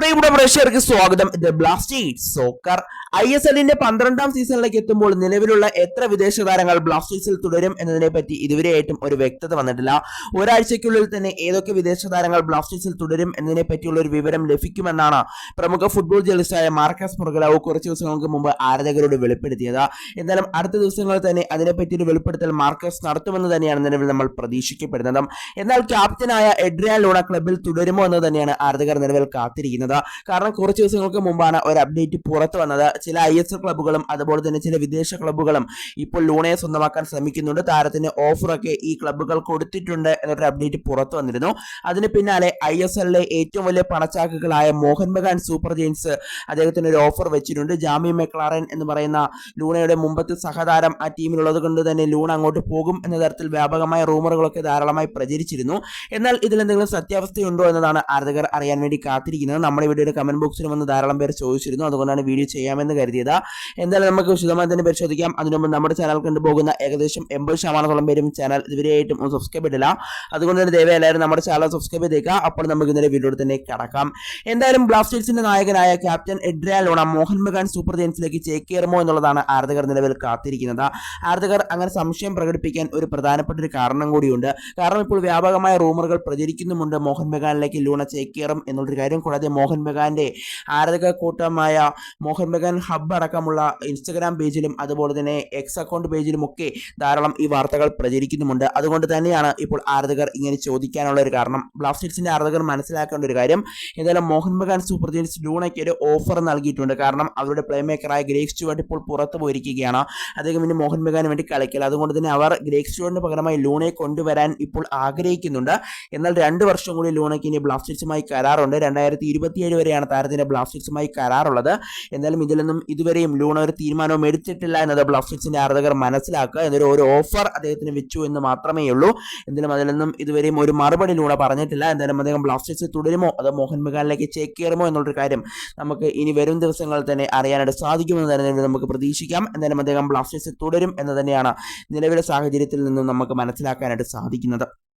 പ്രിയപ്പെട്ട പ്രേക്ഷകർക്ക് സ്വാഗതം. The Blasters soccer I S എല്ലിന്റെ പന്ത്രണ്ടാം സീസണിലേക്ക് എത്തുമ്പോൾ നിലവിലുള്ള എത്ര വിദേശ താരങ്ങൾ ബ്ലാസ്റ്റേഴ്സിൽ തുടരും എന്നതിനെ പറ്റി ഇതുവരെയായിട്ടും ഒരു വ്യക്തത വന്നിട്ടില്ല. ഒരാഴ്ചയ്ക്കുള്ളിൽ തന്നെ ഏതൊക്കെ വിദേശ താരങ്ങൾ ബ്ലാസ്റ്റേഴ്സിൽ തുടരും എന്നതിനെ പറ്റിയുള്ള ഒരു വിവരം ലഭിക്കുമെന്നാണ് പ്രമുഖ ഫുട്ബോൾ ജേർണലിസ്റ്റായ മാർക്കസ് മുർഗലാവ് കുറച്ച് ദിവസങ്ങൾക്ക് മുമ്പ് ആരാധകരോട് വെളിപ്പെടുത്തിയത്. എന്നാലും അടുത്ത ദിവസങ്ങളിൽ തന്നെ അതിനെപ്പറ്റി ഒരു വെളിപ്പെടുത്തൽ മാർക്കസ് നടത്തുമെന്ന് തന്നെയാണ് നിലവിൽ നമ്മൾ പ്രതീക്ഷിക്കപ്പെടുന്നത്. എന്നാൽ ക്യാപ്റ്റനായ എഡ്രിയാൻ ലൂണ ക്ലബിൽ തുടരുമോ എന്ന് തന്നെയാണ് ആരാധകർ നിലവിൽ കാത്തിരിക്കുന്നത്. കാരണം കുറച്ച് ദിവസങ്ങൾക്ക് മുമ്പാണ് ഒരു അപ്ഡേറ്റ് പുറത്തു വന്നത്. ചില ഐ എസ് എൽ ക്ലബ്ബുകളും അതുപോലെ തന്നെ ചില വിദേശ ക്ലബ്ബുകളും ഇപ്പോൾ ലൂണയെ സ്വന്തമാക്കാൻ ശ്രമിക്കുന്നുണ്ട്. താരത്തിന് ഓഫറൊക്കെ ഈ ക്ലബ്ബുകൾ കൊടുത്തിട്ടുണ്ട് എന്നൊരു അപ്ഡേറ്റ് പുറത്തു വന്നിരുന്നു. അതിന് പിന്നാലെ ഐ എസ് എല്ലിലെ ഏറ്റവും വലിയ പണച്ചാക്കുകളായ മോഹൻ ബഗാൻ സൂപ്പർ ജെയിൻസ് അദ്ദേഹത്തിന് ഒരു ഓഫർ വെച്ചിട്ടുണ്ട്. ജാമി മെക്ലാറൻ എന്ന് പറയുന്ന ലൂണയുടെ മുമ്പത്തെ സഹതാരം ആ ടീമിലുള്ളത് കൊണ്ട് തന്നെ ലൂൺ അങ്ങോട്ട് പോകും എന്ന തരത്തിൽ വ്യാപകമായ റൂമറുകളൊക്കെ ധാരാളമായി പ്രചരിച്ചിരുന്നു. എന്നാൽ ഇതിൽ എന്തെങ്കിലും സത്യാവസ്ഥയുണ്ടോ എന്നതാണ് ആരാധകർ അറിയാൻ വേണ്ടി കാത്തിരിക്കുന്നത്. നമ്മുടെ വീഡിയോയുടെ കമന്റ് ബോക്സിൽ വന്ന് ധാരാളം പേർ ചോദിച്ചിരുന്നു. അതുകൊണ്ടാണ് വീഡിയോ ചെയ്യാമെന്ന് കരുതിയത്. എന്തായാലും നമുക്ക് വിശദമായി തന്നെ പരിശോധിക്കാം. അതിനു മുമ്പ് നമ്മുടെ ചാനൽ കണ്ടുപോകുന്ന ഏകദേശം എൺപത് ശതമാനത്തോളം പേരും ചാനൽ ഇതുവരെയായിട്ടും സബ്സ്ക്രൈബ് ഇടില്ല അതുകൊണ്ട് തന്നെ ദയവായി എല്ലാവരും നമ്മുടെ ചാനൽ സബ്സ്ക്രൈബ് ചെയ്തേക്കുക. അപ്പോൾ നമുക്ക് ഇന്നലെ വീഡിയോ തന്നെ കടക്കാം. എന്തായാലും ബ്ലാസ്റ്റേഴ്സിന്റെ നായകനായ captain Adrian Luna Mohun Bagan super ജയൻസിലേക്ക് ചേക്കേറുമോ എന്നുള്ളതാണ് ആരാധകർ നിലവിൽ കാത്തിരിക്കുന്നത്. ആരാധകർ അങ്ങനെ സംശയം പ്രകടിപ്പിക്കാൻ ഒരു പ്രധാനപ്പെട്ട ഒരു കാരണം കൂടിയുണ്ട്. കാരണം ഇപ്പോൾ വ്യാപകമായ റൂമറുകൾ പ്രചരിക്കുന്നുമുണ്ട് മോഹൻ ബഗാനിലേക്ക് ലൂണ ചേക്കേറും എന്നുള്ളൊരു കാര്യം. കൂടാതെ മോഹൻ ബഗാന്റെ ആരാധക കൂട്ടമായ മോഹൻ ബഗാൻ ഹബ്ബ് അടക്കമുള്ള ഇൻസ്റ്റഗ്രാം പേജിലും അതുപോലെ തന്നെ എക്സ് അക്കൗണ്ട് പേജിലും ഒക്കെ ധാരാളം ഈ വാർത്തകൾ പ്രചരിക്കുന്നുമുണ്ട്. അതുകൊണ്ട് തന്നെയാണ് ഇപ്പോൾ ആരാധകർ ഇങ്ങനെ ചോദിക്കാനുള്ള ഒരു കാരണം. ബ്ലാസ്റ്റേഴ്സിന്റെ ആരാധകർ മനസ്സിലാക്കേണ്ട ഒരു കാര്യം എന്തായാലും മോഹൻ ബഗാൻ സൂപ്പർ ജെയിൻസ് ലൂണയ്ക്ക് ഒരു ഓഫർ നൽകിയിട്ടുണ്ട്. കാരണം അവരുടെ പ്ലേ മേക്കറായ ഗ്രേക്ക് ഇപ്പോൾ പുറത്തു പോയിരിക്കുകയാണ്. അദ്ദേഹം ഇനി മോഹൻ ബഗാന് വേണ്ടി കളിക്കില്ല. അതുകൊണ്ട് തന്നെ അവർ ഗ്രേക്ക് സ്റ്റുവർട്ടിന് പകരമായി ലൂണയെ കൊണ്ടുവരാൻ ഇപ്പോൾ ആഗ്രഹിക്കുന്നുണ്ട്. എന്നാൽ രണ്ട് വർഷം കൂടി ലൂണയ്ക്ക് ഇനി ബ്ലാസ്റ്റേഴ്സുമായി കരാറുണ്ട്. രണ്ടായിരത്തി ഇരുപത്തിയേഴ് വരെയാണ് താരത്തിന്റെ ബ്ലാസ്റ്റേഴ്സുമായി കരാറുള്ളത്. എന്നാലും ഇതിലൊന്നും ഇതുവരെയും ലൂൺ ഒരു തീരുമാനവും എടുത്തിട്ടില്ല എന്നത് ബ്ലാസ്റ്റേഴ്സിന്റെ ആരാധകർ മനസ്സിലാക്കുക എന്നൊരു ഒരു ഓഫർ അദ്ദേഹത്തിന് വെച്ചു എന്ന് മാത്രമേ ഉള്ളൂ. എന്തായാലും അതിലൊന്നും ഇതുവരെയും ഒരു മറുപടി ലൂണ പറഞ്ഞിട്ടില്ല. എന്തായാലും അദ്ദേഹം ബ്ലാസ്റ്റേഴ്സിൽ തുടരുമോ? അതോ മോഹൻ ബഗാനിലേക്ക് ചേക്കേറുമോ എന്നുള്ളൊരു കാര്യം നമുക്ക് ഇനി വരും ദിവസങ്ങളിൽ തന്നെ അറിയാനായിട്ട് സാധിക്കുമെന്ന് തന്നെ നമുക്ക് പ്രതീക്ഷിക്കാം. എന്തായാലും അദ്ദേഹം ബ്ലാസ്റ്റേഴ്സിൽ തുടരും എന്ന് തന്നെയാണ് നിലവിലെ സാഹചര്യത്തിൽ നിന്നും നമുക്ക് മനസ്സിലാക്കാനായിട്ട് സാധിക്കുന്നത്.